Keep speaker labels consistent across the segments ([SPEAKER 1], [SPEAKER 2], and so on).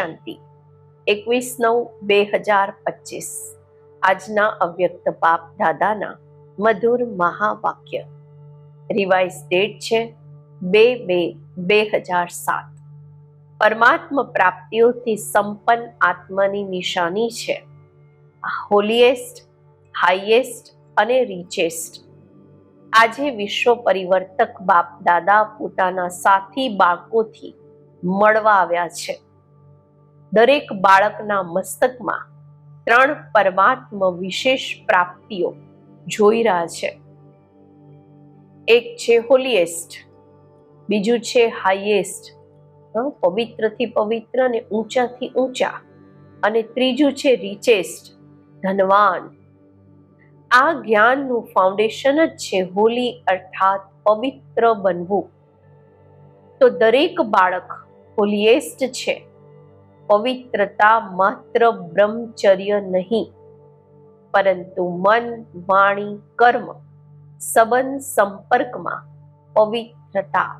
[SPEAKER 1] શાંતિ. એકવીસ નવ બે હજાર પચીસ. આજના અવ્યક્ત પાપ દાદાના મધુર મહાવાક્ય. રિવાઇઝ ડેટ છે બે બે બે હજાર સાત. પરમાત્મ પ્રાપ્તિઓથી સંપન્ન આત્માની નિશાની છે. હોલીએસ્ટ, હાઈએસ્ટ અને રીચેસ્ટ. આજે વિશ્વ પરિવર્તક બાપ દાદા પોતાના સાથી બાળકોથી મળવા આવ્યા છે. દરેક બાળકના મસ્તકમાં ત્રણ પરમાત્મ વિશેષ પ્રાપ્તિઓ જોઈ રહ્યા છે. એક છે હોલીએસ્ટ બીજું છે હાઈએસ્ટ પવિત્રથી પવિત્ર અને ઊંચાથી ઊંચા. અને ત્રીજું છે રીચેસ્ટ ધનવાન. આ જ્ઞાનનું ફાઉન્ડેશન જ છે હોલી અર્થાત પવિત્ર બનવું. તો દરેક બાળક હોલીએસ્ટ છે. પવિત્રતા માત્ર બ્રહ્મચર્ય નહીં, પરંતુ મન, વાણી, કર્મ, સંબંધ, સંપર્કમાં પવિત્રતા.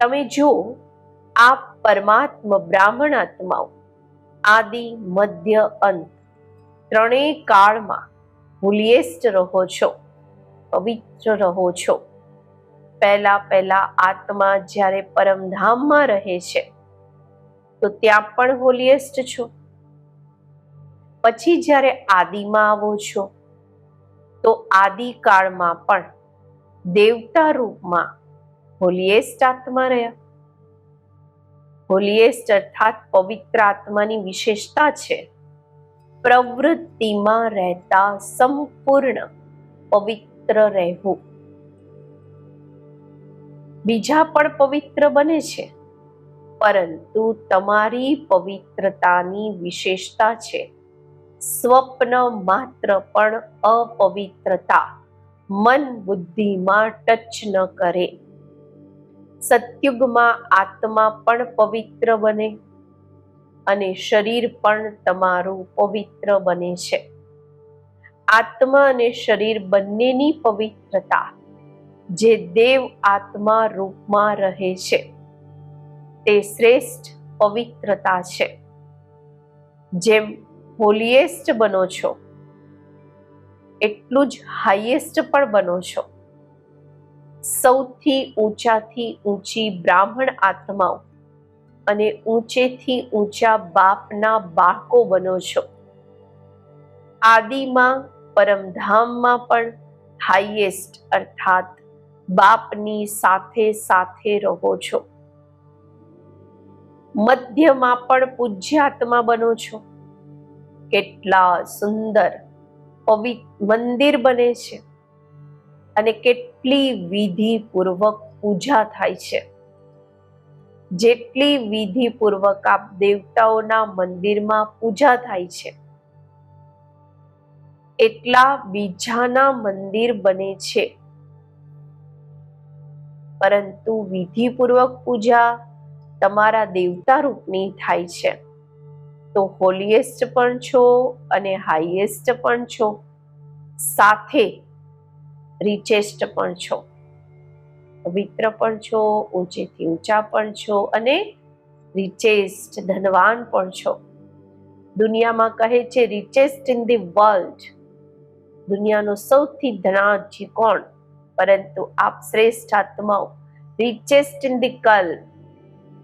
[SPEAKER 1] તમે જુઓ, આ પરમાત્મ બ્રાહ્મણ આત્માઓ આદિ, મધ્ય, અંત ત્રણેય કાળમાં હુલિયેસ્ટ રહો છો, પવિત્ર રહો છો. પહેલા પહેલા આત્મા જ્યારે પરમધામમાં રહે છે તો ત્યાં પણ હોલીએસ્ટ છો. પછી જ્યારે આદિમાં આવો છો, તો આદિકાળમાં પણ દેવતા રૂપમાં હોલિયેસ્ટ આત્મા રહ્યા. હોલિયેસ્ટ અર્થાત પવિત્ર આત્માની વિશેષતા છે. પ્રવૃત્તિમાં રહેતા સંપૂર્ણ પવિત્ર રહેવું. બીજા પણ પવિત્ર બને છે. પરંતુ તમારી પવિત્રતાની વિશેષતા છે. સ્વપ્ન માત્ર પણ અપવિત્રતા. મન બુદ્ધિમાં ટચ ન કરે. સત્યુગમાં આત્મા પણ પવિત્ર બને અને શરીર પણ તમારું પવિત્ર બને છે. આત્મા અને શરીર બંનેની પવિત્રતા, જે દેવ આત્મા રૂપમાં રહે છે. તે શ્રેષ્ઠ પવિત્રતા છે. જેમ હોલીએસ્ટ બનો છો, એટલું જ હાઈએસ્ટ પણ બનો છો. સૌથી ઊંચાથી ઊંચી બ્રાહ્મણ આત્માઓ અને ઊંચેથી ઊંચા બાપના બાળકો બનો છો. આદિમાં, પરમધામમાં પણ હાઈએસ્ટ અર્થાત બાપની સાથે સાથે રહો છો. મધ્યમાં પણ પૂજ્યાત્મા બનો છો. કેટલા સુંદર મંદિર બને છે અને કેટલી વિધિપૂર્વક પૂજા થાય છે. જેટલી વિધિપૂર્વક આપ દેવતાઓના મંદિરમાં પૂજા થાય છે, એટલા બીજાના મંદિર બને છે. પરંતુ વિધિપૂર્વક પૂજા તમારા દેવતા રૂપની થાય છે. તો હોલીએસ્ટ પણ છો અને હાઈએસ્ટ પણ છો. સાથે રીચેસ્ટ પણ છો. પવિત્ર પણ છો, ઊંચેથી ઊંચા પણ છો અને રિચેસ્ટ ધનવાન પણ છો. દુનિયામાં કહે છે રિચેસ્ટ ઇન ધી વર્લ્ડ દુનિયાનો સૌથી ધનાઢ્ય કોણ? પરંતુ આપ શ્રેષ્ઠ આત્માઓ રિચેસ્ટ ઇન ધી કલ્પ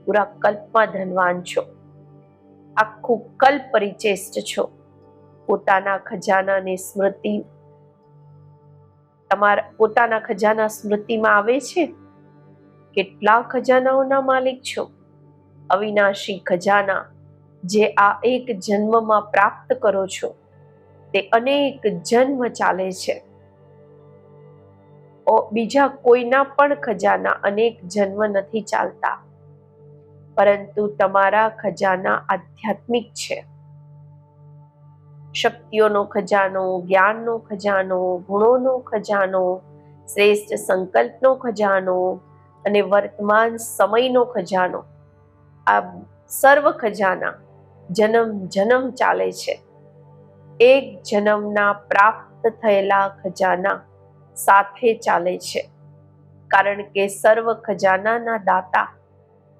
[SPEAKER 1] પૂરા કલ્પમાં ધનવાન છો. આખું કલ્પ પરિચેષ્ટ છો. પોતાના ખજાનાની સ્મૃતિ તમારા પોતાના ખજાના સ્મૃતિમાં આવે છે? કેટલા ખજાનાઓના માલિક છો? અવિનાશી ખજાના જે આ એક જન્મમાં પ્રાપ્ત કરો છો. તે અનેક જન્મ ચાલે છે. બીજા કોઈના પણ ખજાના અનેક જન્મ નથી ચાલતા. પરંતુ તમારા ખજાના આધ્યાત્મિક છે. શક્તિઓનો ખજાનો, જ્ઞાનનો ખજાનો, ગુણોનો ખજાનો, શ્રેષ્ઠ સંકલ્પનો ખજાનો અને વર્તમાન સમયનો ખજાનો. આ સર્વ ખજાના જન્મ જન્મ ચાલે છે. એક જન્મના પ્રાપ્ત થયેલા ખજાના સાથે ચાલે છે. કારણ કે સર્વ ખજાનાના દાતા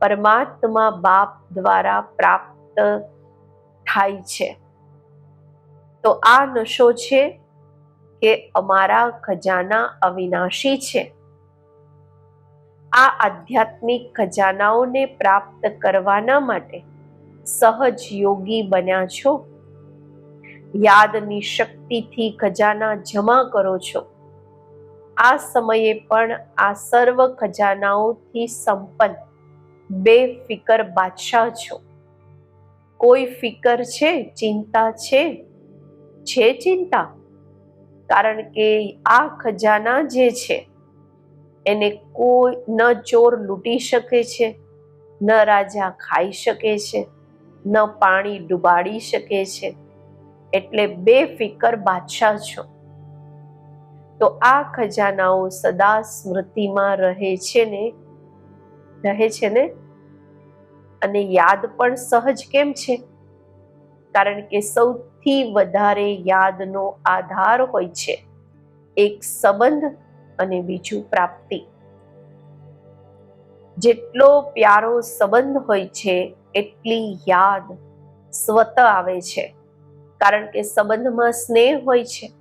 [SPEAKER 1] પરમાત્મા બાપ દ્વારા પ્રાપ્ત થાય છે. તો આ નશો છે કે અમારા ખજાના અવિનાશી છે. આ આધ્યાત્મિક ખજાનાઓને પ્રાપ્ત કરવાના માટે સહજ યોગી બન્યા છો. યાદની શક્તિથી ખજાના જમા કરો છો. આ સમયે પણ આ સર્વ ખજાનાઓથી સંપન્ન બે ફિકર બાદશાહ છો. કોઈ ફિકર છે, ચિંતા છે? છે ચિંતા? કારણ કે આ ખજાના જે છે, એને કોઈ ન ચોર લૂંટી શકે છે, ન રાજા ખાઈ શકે છે, ન પાણી ડુબાડી શકે છે. એટલે બે ફિકર બાદશાહ છો. તો આ ખજાનાઓ સદા સ્મૃતિમાં રહે છે ને રહે છે ને? અને યાદ પણ સહજ કેમ છે? કારણ કે સૌથી વધારે યાદનો આધાર હોય છે એક સંબંધ અને બીજું પ્રાપ્તિ. જેટલો પ્યારો સંબંધ હોય છે, એટલી યાદ સ્વત આવે છે. કારણ કે સંબંધમાં સ્નેહ હોય છે.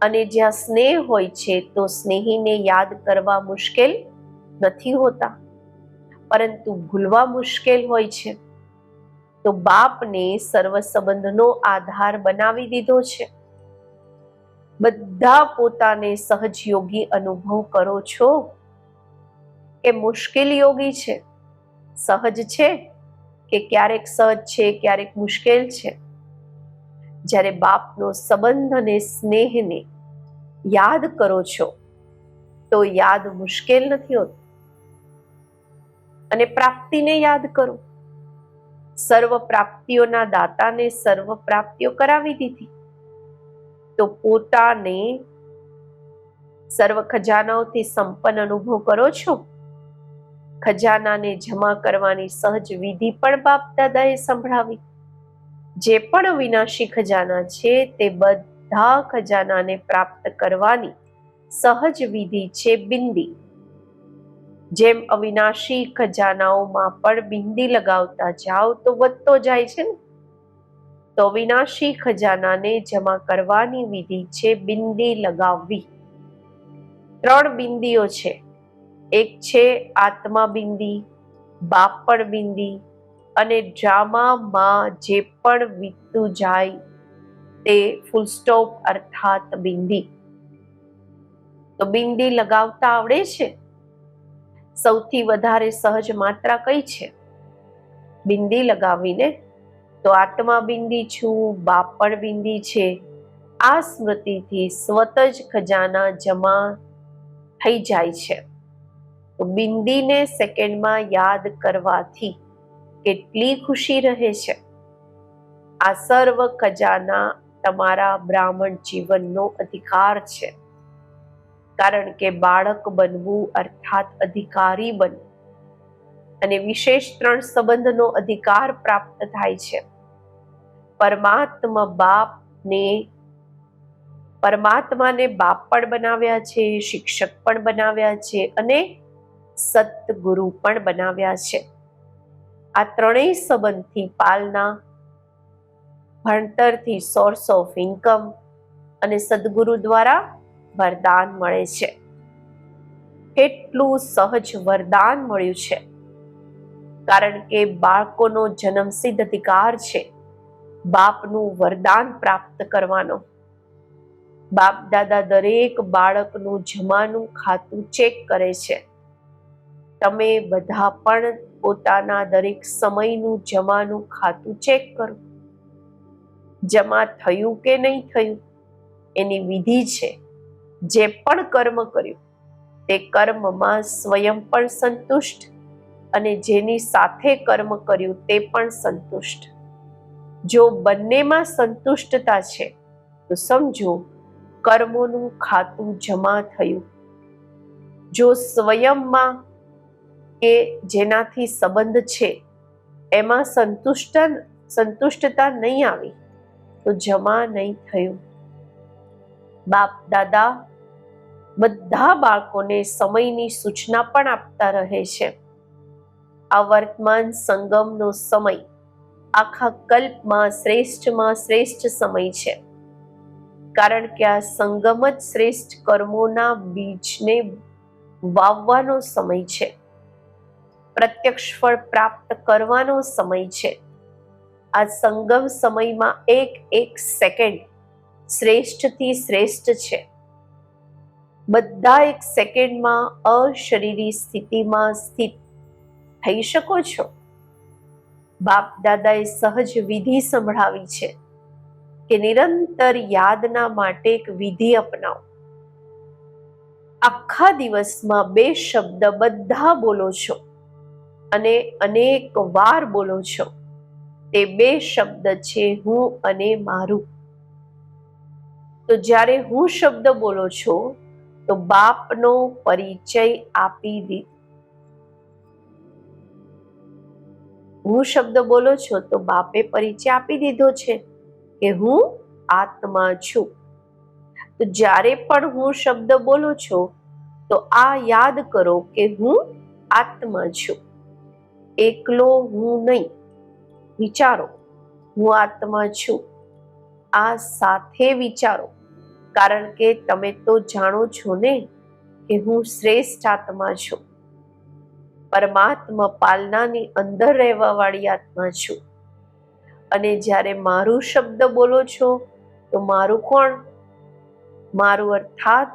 [SPEAKER 1] અને જ્યાં સ્નેહ હોય છે, તો સ્નેહીને યાદ કરવા મુશ્કેલ નથી હોતા. પરંતુ ભૂલવા મુશ્કેલ હોય છે. તો બાપને સર્વ સંબંધનો આધાર બનાવી દીધો છે. બધા પોતાને સહજયોગી અનુભવ કરો છો? કે મુશ્કેલ યોગી છે? સહજ છે? કે ક્યારેક સહજ છે, ક્યારેક મુશ્કેલ છે? જ્યારે બાપનો સંબંધ અને સ્નેહને યાદ કરો છો, તો યાદ મુશ્કેલ નથી હોતું. અને પ્રાપ્તિને યાદ કરો. સર્વ પ્રાપ્તિઓના દાતાને સર્વ પ્રાપ્તિઓ કરાવી દીધી. તો પોતાને સર્વ ખજાનાઓથી સંપન્ન અનુભવ કરો છો? ખજાનાને જમા કરવાની સહજ વિધિ પણ બાપ દાદાએ સંભળાવી. જે પણ વિનાશી ખજાના છે, તે બધા ખજાનાને પ્રાપ્ત કરવાની સહજ વિધિ છે બિંદી. જેમ અવિનાશી ખજાનાઓમાં પણ બિંદી લગાવતા જાઓ તો વધતો જાય છે ને? તો અવિનાશી ખજાનાને જમા કરવાની વિધિ છે બિંદી લગાવવી. ત્રણ બિંદીઓ છે. એક છે આત્મા બિંદી બાપણ બિંદી અને ડ્રામામાં જે પણ વીતતું જાય તે ફૂલસ્ટોપ અર્થાત બિંદી. તો બિંદી લગાવતા આવડે છે? સૌથી વધારે સહજ માત્રા કઈ છે? બિંદી લગાવીને, તો આત્મા બિંદી છું બાપણ બિંદી છે. આ સ્મૃતિથી સ્વત જ ખજાના જમા થઈ જાય છે. તો બિંદીને સેકન્ડમાં યાદ કરવાથી કેટલી ખુશી રહે છે? આ સર્વ ખજાના તમારા બ્રાહ્મણ જીવનનો અધિકાર છે. કારણ કે બાળક બનવું અર્થાત અધિકારી બનવું. અને વિશેષ ત્રણ સંબંધનો અધિકાર પ્રાપ્ત થાય છે. પરમાત્મા બાપને, પરમાત્માને બાપ પણ બનાવ્યા છે, શિક્ષક પણ બનાવ્યા છે અને સતગુરુ પણ બનાવ્યા છે. આ ત્રણેય સંબંધથી પાલના, ભણતરથી સોર્સ ઓફ ઇન્કમ અને સદગુરુ દ્વારા વરદાન મળે છે. કેટલું સહજ વરદાન મળ્યું છે. કારણ કે બાળકોનો જન્મસિદ્ધ અધિકાર છે. બાપનું વરદાન પ્રાપ્ત કરવાનો. બાપ દાદા દરેક બાળકનું જમાનું ખાતું ચેક કરે છે. તમે બધા પણ પોતાના દરેક સમયનું જમાનું ખાતું ચેક કરો. જમા થયું કે નહીં થયું? એની વિધિ છે. જે પણ કર્મ કર્યું, તે કર્મમાં સ્વયં પણ સંતુષ્ટ અને જેની સાથે કર્મ કર્યું તે પણ સંતુષ્ટ. જો બંનેમાં સંતુષ્ટતા છે, તો સમજો કર્મોનું ખાતું જમા થયું. જો સ્વયંમાં કે જેનાથી સંબંધ છે, એમાં સંતુષ્ટ સંતુષ્ટતા નહીં આવી, તો જમા નહીં થયું. બાપ, દાદા બધા બાળકોને સમયની સૂચના પણ આપતા રહે છે. આ વર્તમાન સંગમનો સમય આખા કલ્પમાં શ્રેષ્ઠમાં શ્રેષ્ઠ સમય છે. કારણ કે આ સંગમ જ શ્રેષ્ઠ કર્મોના બીજને વાવવાનો સમય છે. પ્રત્યક્ષ ફળ પ્રાપ્ત કરવાનો સમય છે. આ સંગમ સમયમાં એક એક સેકન્ડ શ્રેષ્ઠથી શ્રેષ્ઠ છે. બધા એક સેકન્ડમાં અશરીરી સ્થિતિમાં સ્થિત થઈ શકો છો. બાપ દાદાએ સહજ વિધિ સંભળાવી છે કે નિરંતર યાદના માટે એક વિધિ અપનાવો. આખા દિવસમાં બે શબ્દ બધા બોલો છો અને અનેક વાર બોલો છો. તે બે શબ્દ છે હું અને મારું. તો જ્યારે હું શબ્દ બોલો છો, તો બાપનો પરિચય આપી દી. હું શબ્દ બોલો છો, તો બાપે પરિચય આપી દીધો છે કે હું આત્મા છું. તો જ્યારે પણ હું શબ્દ બોલો છો, તો આ યાદ કરો કે હું આત્મા છું. એકલો હું નહીં. વિચારો, હું આત્મા છું. આ સાથે વિચારો. કારણ કે તમે તો જાણો છો ને કે હું શ્રેષ્ઠ આત્મા છું. પરમાત્મા પાલનાની અંદર રહેવા વાળી આત્મા છું. અને જ્યારે મારું શબ્દ બોલો છો, તો મારું કોણ? મારું અર્થાત,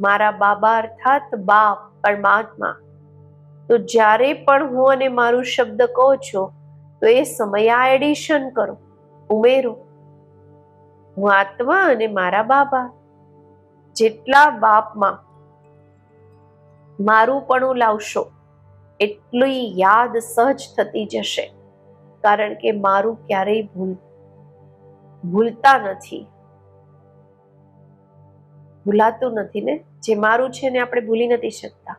[SPEAKER 1] મારા બાબા અર્થાત બાપ પરમાત્મા. તો જ્યારે પણ હું અને મારું શબ્દ કહો છો, તો એ સમય આ એડિશન કરો, ઉમેરો. હું આત્મા અને મારા બાબા. જેટલા બાપમાં મારું પણ લાવશો, એટલી યાદ સહજ થતી જશે. કારણ કે મારું ક્યારેય ભૂલ, ભૂલતા નથી. ભૂલાતું નથી ને? જે મારું છે ને આપણે ભૂલી નથી શકતા.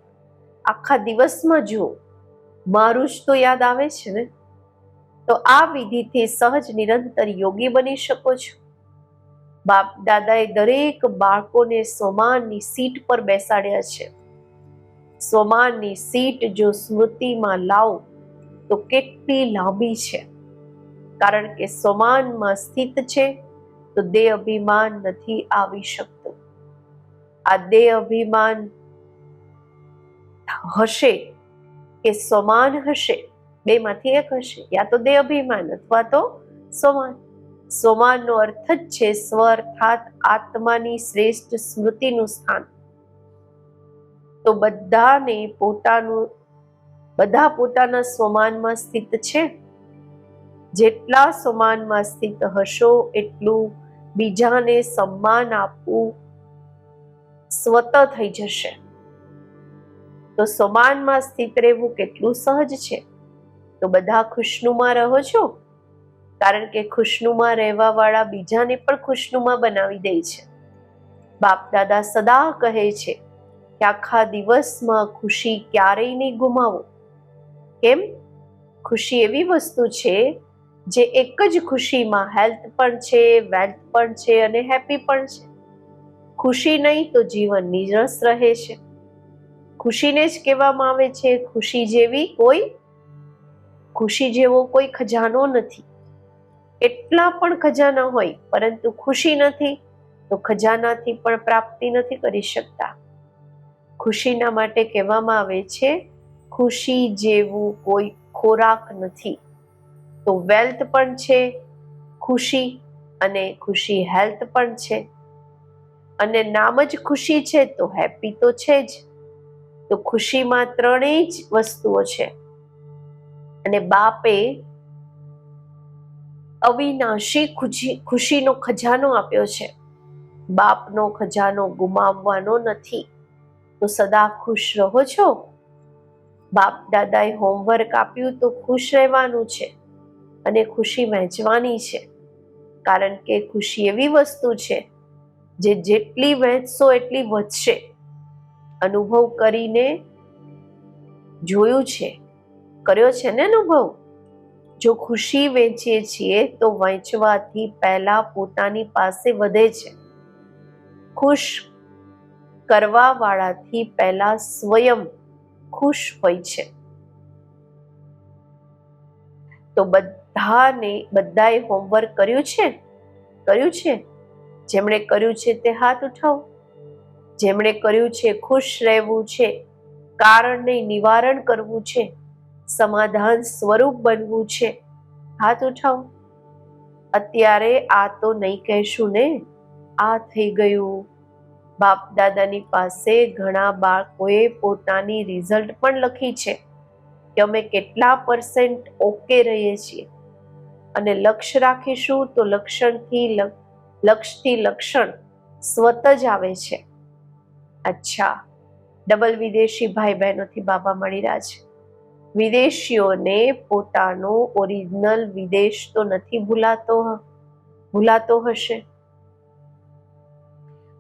[SPEAKER 1] આખા દિવસમાં જુઓ, મારું જ તો યાદ આવે છે ને? તો આ વિધિથી સહજ નિરંતર યોગી બની શકો છો. બાપ દાદાએ દરેક બાળકોને સોમાનની સીટ પર બેસાડ્યા છે. સોમાનની સીટ જો સ્મૃતિમાં લાવો, તો કેટલી લાંબી છે. કારણ કે સોમાનમાં સ્થિત છે, તો દેહ અભિમાન નથી આવી શકતું. આ દેહ અભિમાન હશે કે સમાન હશે? બેમાંથી એક હશે? યા તો દેહ અભિમાન અથવા તો સોમાન? સોમાનનો અર્થ જ છે સ્વ અર્થાત આત્માની શ્રેષ્ઠ સ્મૃતિનું સ્થાન. તો બધાને પોતાનું, બધા પોતાના સ્વમાનમાં સ્થિત છે? જેટલા સમાનમાં સ્થિત હશો એટલું બીજાને સન્માન આપવું સ્વત થઈ જશે. તો સમાનમાં સ્થિત રહેવું કેટલું સહજ છે? તો બધા ખુશનુમાં રહો છો? કારણ કે ખુશનુમા રહેવા વાળા બીજાને પણ ખુશનુમા બનાવી દે છે. બાપ દાદા સદા કહે છે કે આખા દિવસમાં ખુશી ક્યારેય નહીં ગુમાવો. કેમ? ખુશી એવી વસ્તુ છે જે એક જ ખુશીમાં હેલ્થ પણ છે, વેલ્થ પણ છે અને હેપી પણ છે. ખુશી નહીં તો જીવન નિરસ રહે છે. ખુશીને જ કહેવામાં આવે છે ખુશી જેવી કોઈ, ખુશી જેવો કોઈ ખજાનો નથી. એટલા પણ ખજાના હોય, પરંતુ ખુશી નથી, તો ખજાનાથી પણ પ્રાપ્તિ નથી કરી શકતા. ખુશીના માટે કહેવામાં આવે છે, ખુશી જેવું કોઈ ખોરાક નથી. તો વેલ્થ પણ છે, ખુશી અને ખુશી હેલ્થ પણ છે. અને નામ જ ખુશી છે, તો હેપી તો છે જ. તો ખુશીમાં ત્રણેય જ વસ્તુઓ છે. અને બાપે અવિનાશી ખુશી, ખુશીનો ખજાનો આપ્યો છે. બાપનો ખજાનો ગુમાવવાનો નથી. તો સદા ખુશ રહો છો? બાપ દાદાએ હોમવર્ક આપ્યું તો ખુશ રહેવાનું છે અને ખુશી વહેંચવાની છે. કારણ કે ખુશી એવી વસ્તુ છે જે જેટલી વહેંચશો એટલી વધશે. અનુભવ કરીને જોયું છે. કર્યો છે ને અનુભવ? જો ખુશી વેચીએ છીએ, તો વહેંચવાથી પહેલા પોતાની પાસે વધે છે. ખુશ કરવા વાળાથી પહેલા સ્વયં ખુશ હોય છે. તો બધાને, બધાએ હોમવર્ક કર્યું છે? કર્યું છે? જેમણે કર્યું છે તે હાથ ઉઠાવો. જેમણે કર્યું છે ખુશ રહેવું છે, કારણને નિવારણ કરવું છે સમાધાન સ્વરૂપ બનવું છે. હાથ ઉઠાવો અત્યારે આ તો નહીં કહેશું ને? આ થઈ ગયું. બાપ દાદાની પાસે ઘણા બાળકોએ પોતાની રિઝલ્ટ પણ લખી છે કે અમે કેટલા પર્સન્ટ ઓકે રહીએ છીએ. અને લક્ષ્ય રાખીશું તો લક્ષણથી લક્ષથી લક્ષણ સ્વત જ આવે છે. અચ્છા. ડબલ વિદેશી ભાઈ બહેનોથી બાબા મળી રહ્યા છે. વિદેશીઓને પોતાનો ઓરિજિનલ વિદેશ તો નથી ભૂલાતો ભૂલાતો હશે.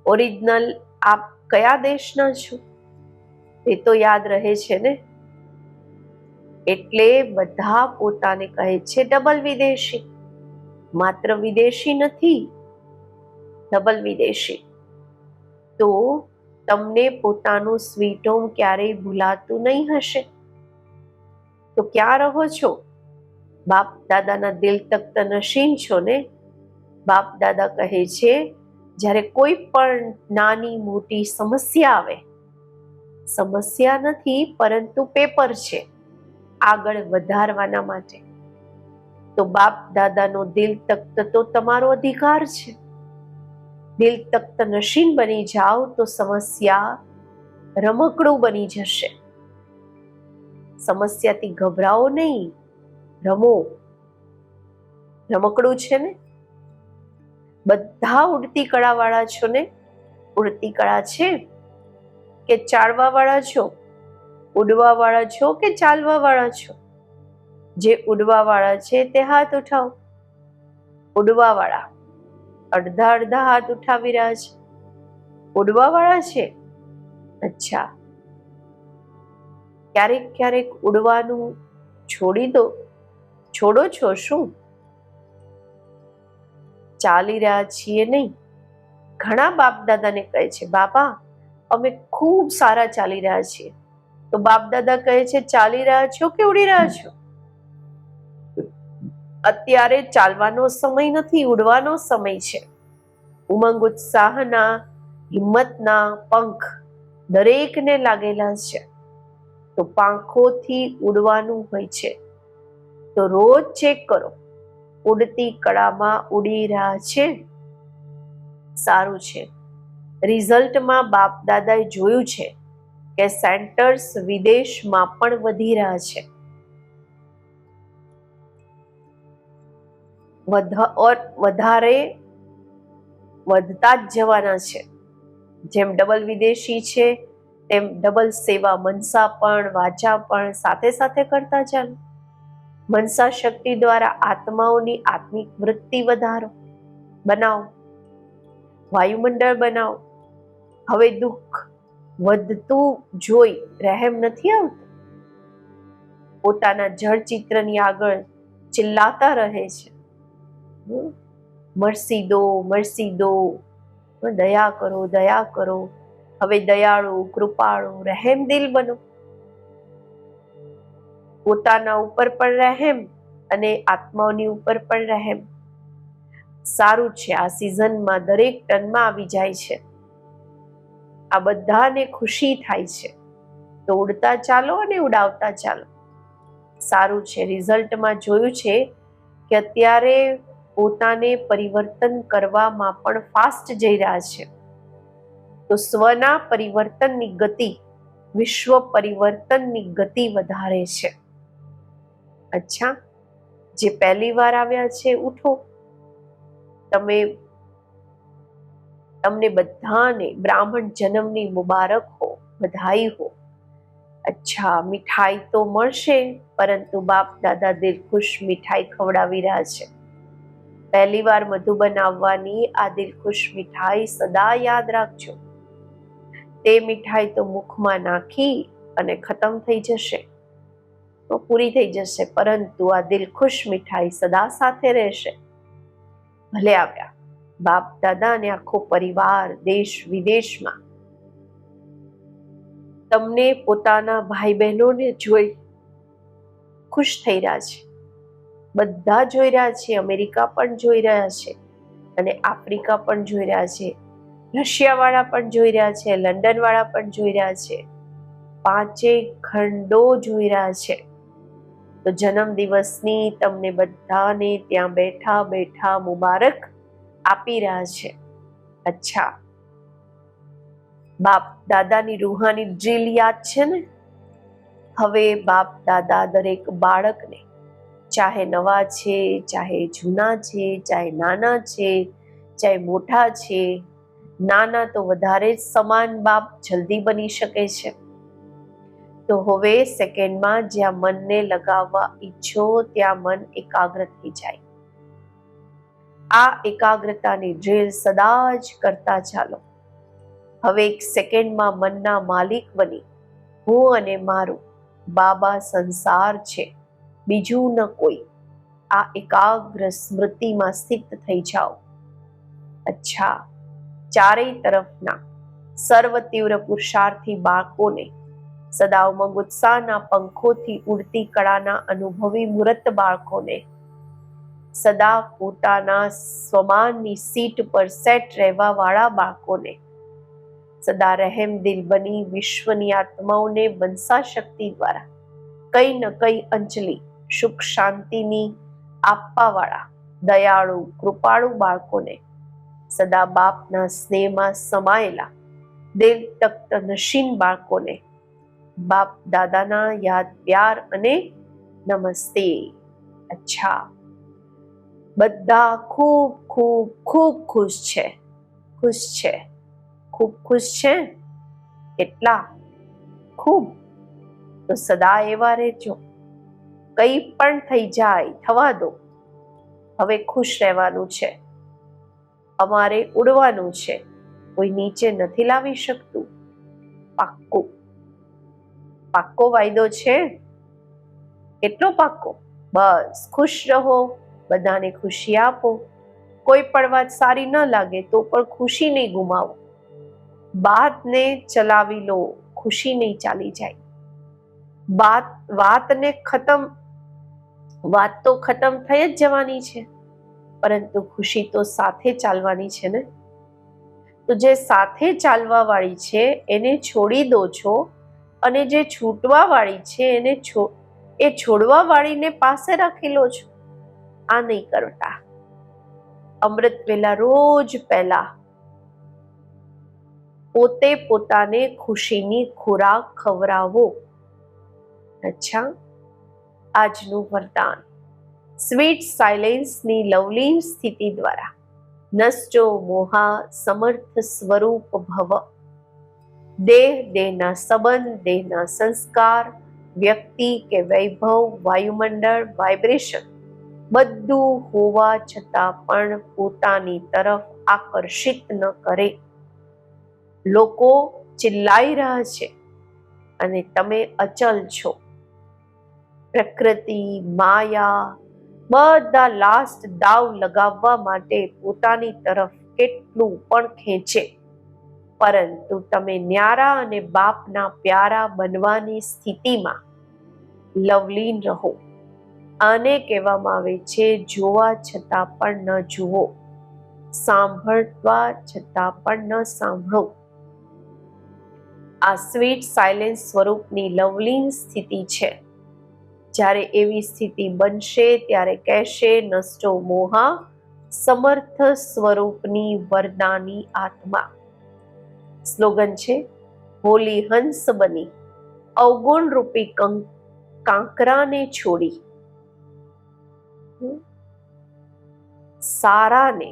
[SPEAKER 1] ઓરિજિનલ આપ કયા દેશના છો? એ તો યાદ રહે છે ને? એટલે બધા પોતાને કહે છે ડબલ વિદેશી. માત્ર વિદેશી નથી, ડબલ વિદેશી. તો તમને પોતાનું સ્વીટ હોમ ક્યારેય ભૂલાતું નહીં હશે. તો ક્યાં રહો છો? બાપ દાદાના દિલ તક નશીન છો ને? બાપ દાદા કહે છે, જ્યારે કોઈ પણ નાની મોટી સમસ્યા આવે, સમસ્યા નથી, પરંતુ પેપર છે, આગળ વધારવાના માટે. તો બાપ દાદાનો દિલ તખ્ત તો તમારો અધિકાર છે. દિલ તખ્ત નશીન બની જાઓ તો સમસ્યા રમકડું બની જશે. સમસ્યાથી ગભરાઓ નહીં. રમો. રમકડું છે ને? બધા ઉડતી કળા વાળા છો ને? ઉડતી કળા છે? કે ચાળવા વાળા છો? ઉડવા વાળા છો કે ચાલવા વાળા છો? જે ઉડવા વાળા છે તે હાથ ઉઠાવો. ઉડવા વાળા અડધા અડધા હાથ ઉઠાવી રહ્યા છે. ઉડવા વાળા છે? અચ્છા. ક્યારેક ક્યારેક ઉડવાનું છોડી દો. છોડો છો શું? ચાલી રહ્યા છીએ નહીં. ઘણા બાપ દાદાને કહે છે, બાપા, અમે ખૂબ સારા ચાલી રહ્યા છીએ. તો બાપ દાદા કહે છે, ચાલી રહ્યા છો કે ઉડી રહ્યા છો? અત્યારે ચાલવાનો સમય નથી, ઉડવાનો સમય છે. ઉમંગ, ઉત્સાહના, હિંમતના, પંખ દરેકને લાગેલા છે. તો પાંખોથી ઉડવાનું હોય છે. તો રોજ ચેક કરો, ઉડતી કળામાં ઉડી રહ્યા છે? સારું છે. રિઝલ્ટમાં બાપ દાદાએ જોયું છે કે સેન્ટર્સ વિદેશમાં પણ વધી રહ્યા છે. વધારે વધતા જ જવાના છે. જેમ ડબલ વિદેશી છે તેમ ડબલ સેવા, મનસા પણ, વાચા પણ સાથે સાથે કરતા ચાલો. મનસા શક્તિ દ્વારા આત્માઓની આત્મિક વૃત્તિ વધારો. બનાવો. વાયુમંડળ બનાવો. હવે દુઃખ વધતું જોઈ રહેમ નથી આવતું. પોતાના જળ ચિત્રની આગળ ચિલ્લાતા રહે છે. મરસી દો મરસી દો. દયા કરો દયા કરો. હવે દયાળુ, કૃપાળુ, રહેમ દિલ બનો. પોતાના ઉપર પણ રહેમ અને આત્માઓની ઉપર પણ રહેમ. સારું છે આ સિઝનમાં દરેક ટનમાં આવી જાય છે. આ બધાને ખુશી થાય છે. તો ઉડતા ચાલો અને ઉડાવતા ચાલો. સારું છે રિઝલ્ટમાં જોયું છે કે અત્યારે પોતાને પરિવર્તન કરવામાં પણ ફાસ્ટ જઈ રહ્યા છે. તો સ્વના પરિવર્તનની ગતિ વિશ્વ પરિવર્તનની ગતિ વધારે છે. અચ્છા, જે પહેલી વાર આવ્યા છે, ઉઠો. તમે, તમને બધાને બ્રાહ્મણ જન્મની મુબારક હો બધાઈ હો. અચ્છા, મીઠાઈ તો મળશે, પરંતુ બાપ દાદા દિલખુશ મીઠાઈ ખવડાવી રહ્યા છે. પહેલી વાર મધુબન આવવાની આ દિલખુશ મીઠાઈ સદા યાદ રાખજો. તે મીઠાઈ તો મુખમાં નાખી અને ખતમ થઈ જશે. તો પૂરી થઈ જશે, પરંતુ આ દિલખુશ મીઠાઈ સદા સાથે રહેશે. ભલે આવ્યા બાપ, દાદા અને આખો પરિવાર દેશ વિદેશમાં. તમને પોતાના ભાઈ બહેનોને જોઈ ખુશ થઈ રહ્યા છે. બધા જોઈ રહ્યા છે, અમેરિકા પણ જોઈ રહ્યા છે અને આફ્રિકા પણ જોઈ રહ્યા છે. રશિયા વાળા પણ જોઈ રહ્યા છે, લંડનવાળા પણ જોઈ રહ્યા છે. પાંચેય ખંડો જોઈ રહ્યા છે. તો જન્મદિવસની તમને બધાને ત્યાં બેઠા બેઠા મુબારક આપી રહ્યા છે. અચ્છા. બાપ દાદાની રૂહાની ડ્રીલ યાદ છે ને? હવે બાપ દાદા દરેક બાળકને ચાહે નવા છે, ચાહે જૂના છે, ચાહે નાના છે, ચાહે મોટા છે નાના તો વધારે સમાન બાપ જલ્દી બની શકે છે. તો હવે સેકન્ડમાં જ્યાં મનને લગાવવા ઈચ્છો, ત્યાં મન એકાગ્ર થઈ જાય. આ એકાગ્રતાની ડ્રીલ સદા જ કરતા ચાલો. હવે એક સેકન્ડમાં મનના માલિક બની. હું અને મારું બાબા સંસાર છે. બીજું ન કોઈ. આ એકાગ્ર સ્મૃતિમાં સ્થિત થઈ જાઓ. અચ્છા ચારેય તરફના સર્વ તીવ્ર પુરુષાર્થી બાળકોને સદા ઉમંગ ઉત્સાહના પંખોથી ઉડતી કળાના અનુભવી મૂર્ત બાળકોને સદા પોતાના સ્વમાનની સીટ પર સેટ રહેવા વાળા બાળકોને સદા રહેમ દિલ બની વિશ્વની આત્માઓને વંશા શક્તિ દ્વારા કઈ ન કઈ અંજલિ, સુખ શાંતિની આપવાવાળા દયાળુ, કૃપાળુ બાળકોને સદા બાપના સ્નેહમાં સમાયેલા દિલ નશીન બાળકોને બાપ દાદાના યાદ પ્યાર અને નમસ્તે. અચ્છા. બધા ખૂબ ખૂબ ખૂબ ખુશ છે. ખુશ છે. ખૂબ ખુશ છે? કેટલા ખૂબ? તો સદા એવા રહેજો. કંઈ પણ થઈ જાય, થવા દો. હવે ખુશ રહેવાનું છે. અમારે ઉડવાનું છે. કોઈ નીચે નથી લાવી શકતું. પાક્કો. પાક્કો વાયદો છે. કેટલો પાક્કો. બસ, ખુશ રહો. બધાને ખુશી આપો. કોઈ પણ વાત સારી ન લાગે તો પણ ખુશી નહીં ગુમાવો. બાતને ચલાવી લો. ખુશી નહીં ચાલી જાય. વાત વાતને ખતમ, વાત તો ખતમ થઈ જ જવાની છે. પરંતુ ખુશી તો સાથે ચાલવાની છે ને? તો જે સાથે ચાલવા વાળી છે, એને છોડી દો છો અને જે છૂટવા વાળી છે, એને છો, એ છોડવા વાળીને પાસે રાખી લો છો. આ નહીં કરતા. અમૃત પહેલા રોજ પહેલા પોતે પોતાને ખુશીની ખોરાક ખવડાવો. અચ્છા. આજનું વરદાન. સ્વીટ સાયલેન્સની લવલી સ્થિતિ દ્વારા. નસજો મોહા સમર્થ સ્વરૂપ ભવ. દેહ દેહના સંબંધ, દેહના સંસ્કાર, વ્યક્તિ કે વૈભવ, વાયુમંડળ, વાઇબ્રેશન બધું હોવા છતાં પણ પોતાની તરફ આકર્ષિત ન કરે. લોકો ચિલ્લાઈ રહ્યા છે અને તમે અચલ છો. પ્રકૃતિ, માયા બધા લાસ્ટ દાવ લગાવવા માટે પોતાની તરફ કેટલું પણ ખેંચે. પરંતુ તમે ન્યારા અને બાપના પ્યારા બનવાની સ્થિતિમાં લવલીન રહો. આને કહેવામાં આવે છે, જોવા છતાં પણ ન જુઓ. સાંભળવા છતાં પણ ન સાંભળો. આ સ્વીટ સાયલેન્સ સ્વરૂપની લવલીન સ્થિતિ છે. જ્યારે એવી સ્થિતિ બનશે, ત્યારે કહેશે, નષ્ટો મોહા સમર્થ સ્વરૂપની વરદાની આત્મા. સ્લોગન છે, હોલી હંસ બની, અવગુણ રૂપી કાંકરાને છોડી. સારાને,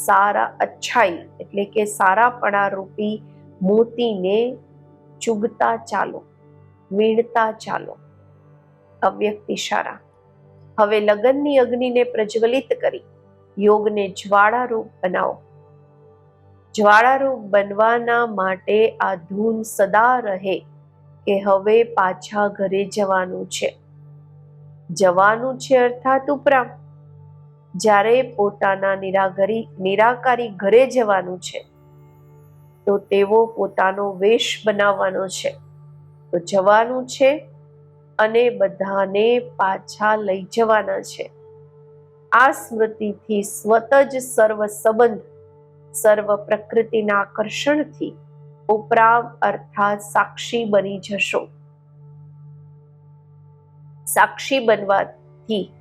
[SPEAKER 1] સારા અચ્છાઈ, એટલે કે સારાપણા રૂપી મોતીને ચૂગતા ચાલો, વીણતા ચાલો. અવ્યક્ત ઇશારા હવે લગ્નની અગ્નિને પ્રજ્વલિત કરી યોગને જ્વાળારૂપ બનાવો. જ્વાળારૂપ બનવાના માટે આ ધૂન સદા રહે કે હવે પાછા ઘરે જવાનું છે. જવાનું છે અર્થાત ઉપરાંત જ્યારે પોતાના નિરાગરી, નિરાકારી ઘરે જવાનું છે, તો તેવો પોતાનો વેશ બનાવવાનો છે. તો જવાનું છે અને બધાને પાછા લઈ જવાના છે. આ સ્મૃતિથી સ્વત જ સર્વ સંબંધ, સર્વ પ્રકૃતિના આકર્ષણથી ઉપરામ અર્થાત સાક્ષી બની જશો. સાક્ષી બનવાથી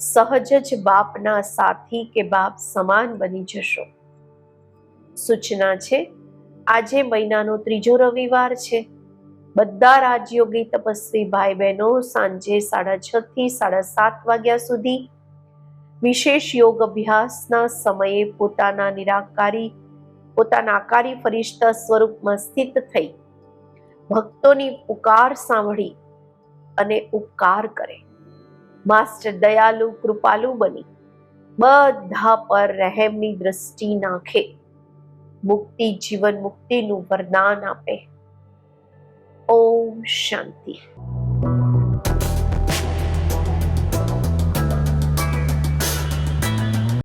[SPEAKER 1] સહજ જ બાપના સાથી કે બાપ સમાન બની જશો. સૂચના છે, આજે મહિનાનો ત્રીજો રવિવાર છે. બધા રાજયોગી તપસ્વી ભાઈ બહેનો સાંજે સાડા છ થી સાડા સાત વાગ્યા સુધી વિશેષ યોગ અભ્યાસના સમયે પોતાના નિરાકારી, પોતાના આકારી ફરિશ્તા સ્વરૂપમાં સ્થિત થઈ ભક્તોની પુકાર સાંભળી અને ઉપકાર કરે. માસ્ટર દયાલુ કૃપાલુ બની. બધા પર રહેમની દ્રષ્ટિ નાખે. મુક્તિ જીવન મુક્તિનું વરદાન આપે. ઓમ શાંતિ